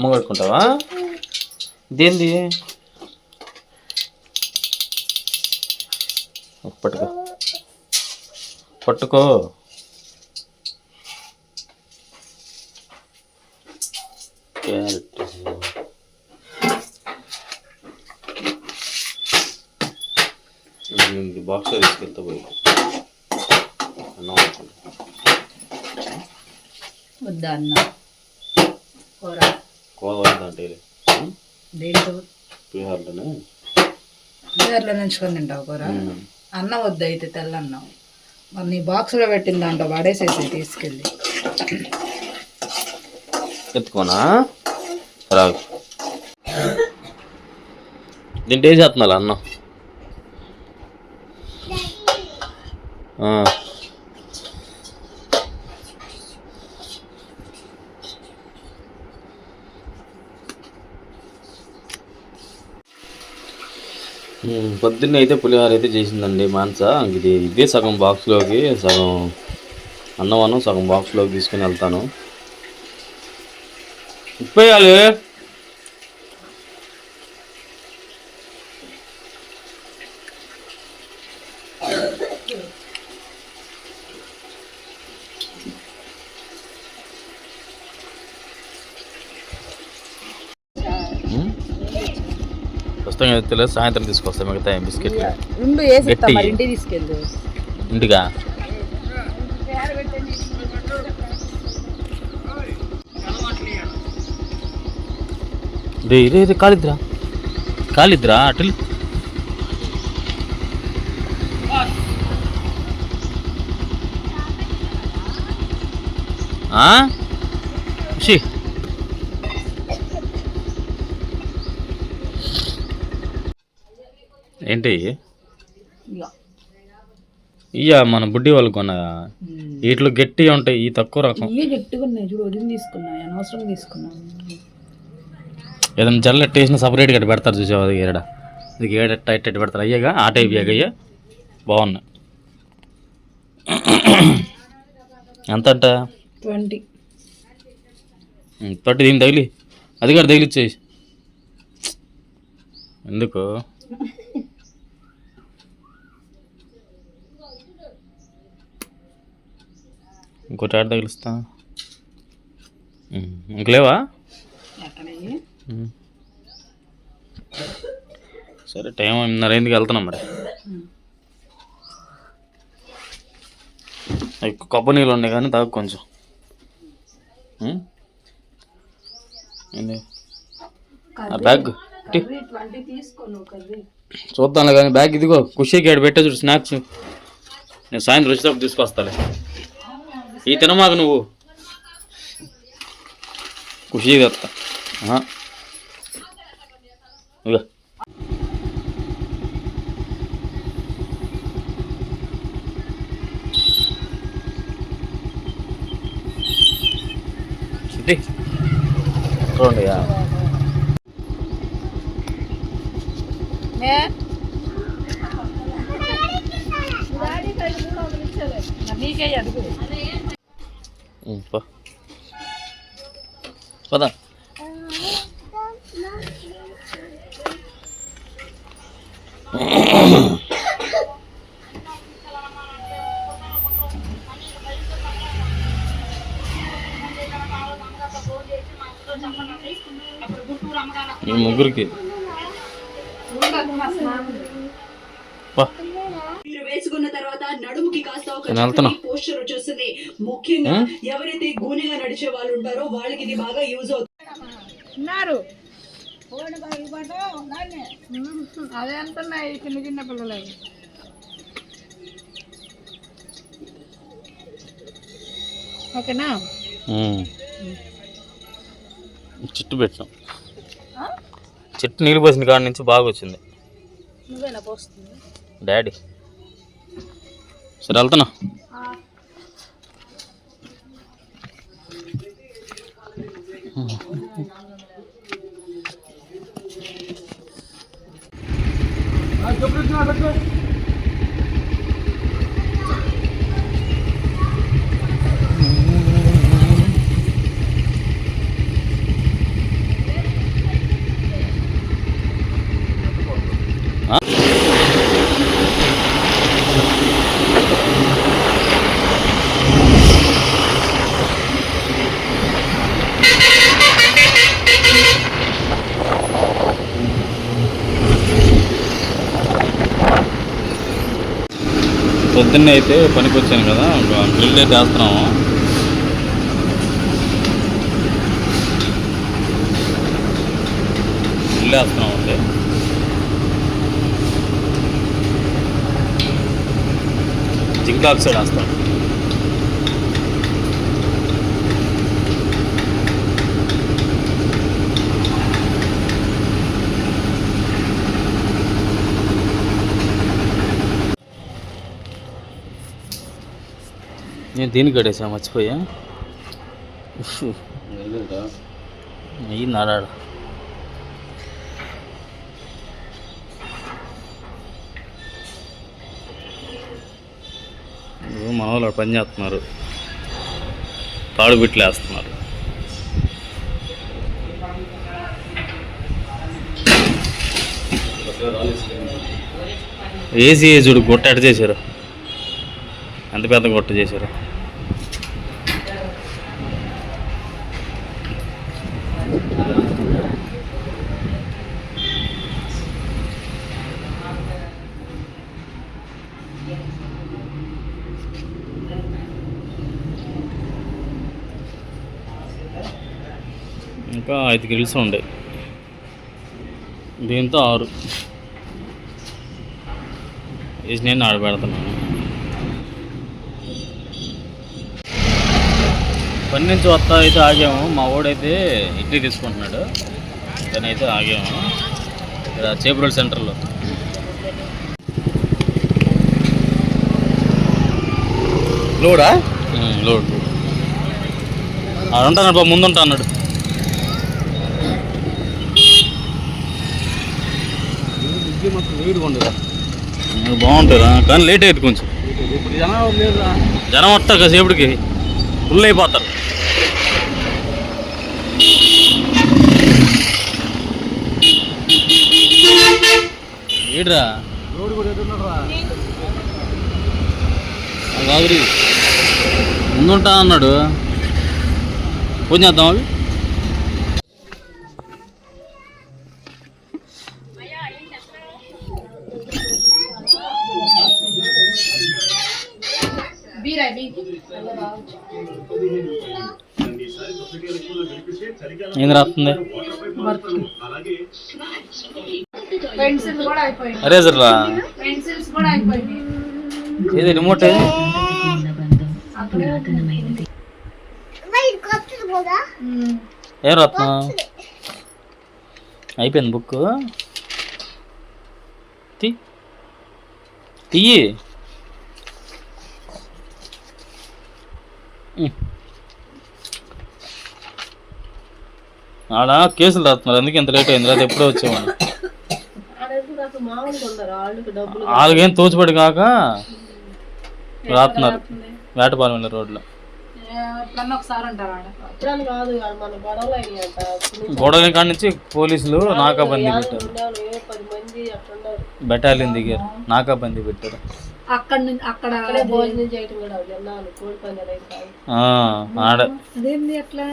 మొగట్టుకుంటావా ఇదేంది పట్టుకో. పట్టుకో. బాక్స్లో తీసుకెళ్తా పోయి. వద్దా అన్న? కూర? పులిహోరలోనే బీదర్లో నుంచుకొని తింటావు కూర? అన్నం వద్దు అయితే తెల్లన్నం. మరి నీ బాక్స్లో పెట్టిన దాంట్లో పడేసేసి తీసుకెళ్ళి. ఎత్తుకోనా? రాగు దీంట్లో ఏం చేస్తున్నా అన్నం? పొద్దున్నే అయితే పులిహోర అయితే చేసిందండి మాంస. ఇది ఇదే సగం బాక్స్లోకి సగం అన్నవాను సగం బాక్స్లోకి తీసుకుని వెళ్తాను. ఉప్పేయాలి. ప్రస్తుతం అయితే తెలియదు సాయంత్రం తీసుకొస్తా మిగతా బిస్కెట్లు. రెండు వేసి గట్టి. మరి ఇంటికి తీసుకెళ్ళు. ఇంటిగా రే రే రే కాలిద్రా కాలిద్రా అటు షి ఏంటి. ఇయ్య మన బుడ్డి వాళ్ళు కొన్న వీటిలో గట్టిగా ఉంటాయి ఈ తక్కువ రకం. ఇవే గట్టిగా ఉన్నాయి చూడు వదిలి తీసుకున్నా అనవసరం తీసుకున్నాను ఏదైనా జల్ల టేస్ట్ సపరేట్గా అట్ట పెడతారు చూసావు? అది ఏడ? ఇది ఏడ టైట్ టైట్ పెడతారు. అయ్యేగా ఆ టైప్ అయ్యా బాగున్నాయి. ఎంత అంట ట్వంటీ తొట్టి దీన్ని తగిలి అది కూడా తగిలిచ్చేయి. ఎందుకు? ఇంకోటి ఆడ తగిలిస్తా. ఇంకలేవా. సరే టైం ఎనిమిదిన్నర అయిందికి వెళ్తున్నాం మరి. ఎక్కువ కొబ్బరి నీళ్ళు ఉన్నాయి కానీ తాగు కొంచెం? ఏంది? బ్యాగ్ చూద్దాంలే కానీ బ్యాగ్ ఇదిగో ఖుషీకి ఆడ పెట్టే చూడు స్నాక్స్. నేను సాయంత్రం వచ్చేటప్పుడు తీసుకొస్తాలే. ఈ తినమాకు నువ్వు. ఖుషి తెస్తా చూడండి నీకే అడుగు. ఉమ్, పో. పద ఈ ముగ్గురికి నడుముకి కాస్త ఒక. పోస్చర్ వచ్చేస్తుంది. ముఖ్యంగా ఎవరైతే గూనిగా నడిచే వాళ్ళు ఉంటారో వాళ్ళకి ఇది బాగా యూజ్ అవుతుంది. ఉన్నారు. అదే అంటున్నాయి చిన్న చిన్న పిల్లలకి ఓకేనా. చెట్టు పెట్టాం చెట్టు నీళ్ళు పోసిన కాడ నుంచి బాగా వచ్చింది. నువ్వేనా పోస్తుంది డాడీ. సరే వెళ్తున్నా Huh? పొద్దున్నే అయితే పనికి వచ్చాను కదా గ్రిల్ అయితే వేస్తున్నాము. గ్రిల్ వేస్తున్నాం అండి జింక్ ఆక్సైడ్ వేస్తాం నేను దీనికి కట్టేసా? మర్చిపోయా? అయ్యి నాడాడు మనవాళ్ళు మన వాళ్ళు పని చేస్తున్నారు. తాడు బిట్లు వేస్తున్నారు. ఏసీ చూడు గుట్ట చేశారు? అంత పెద్ద గొట్ట చేశారు. ఇంకా ఐదు గిల్స్ ఉండే. దీంతో ఆరు. వేసి నేను ఆడబెడుతున్నాను. పని నుంచి వస్తా అయితే ఆగాము. మా వాడైతే ఇడ్లీ తీసుకుంటున్నాడు. దాని అయితే ఆగాము. ఇక్కడ చేపరోడ్ సెంటర్లో. లోడా? లోడ్. ఉంటాను బా ముందు ఉంటా అన్నాడు. బాగుంటుందా కానీ లేట్ అయ్యింది కొంచెం. జనం వస్తా కాసేపటికి ఫుల్ అయిపోతారు ఏడ్రా? రోడ్డు కూడా ఎదురున్నారా ముందుంటా అన్నాడు. ఫోన్ చేద్దాం అవి? ఏం రాస్తుంది? అరేజర్ రా ఏది రిమోట్? ఏది ఏం రాత్నం? అయిపోయింది బుక్ తీ. తీయి. ఆడ కేసులు రాస్తున్నారు అందుకే ఇంత లేట్ అయింది. లేదా ఎప్పుడో వచ్చేవాడు వాళ్ళకేం తోచిపడి కాక రాస్తున్నారు వేటపాలెం రోడ్లో. గొడవల కాడి నుంచి పోలీసులు నాకాబందీ పెట్టారు. బెటాలియన్ దిగారు. నాకాబందీ పెట్టారు. అక్కడ నుంచి అక్కడ ఆ, ఆడ అదేంది అట్లా?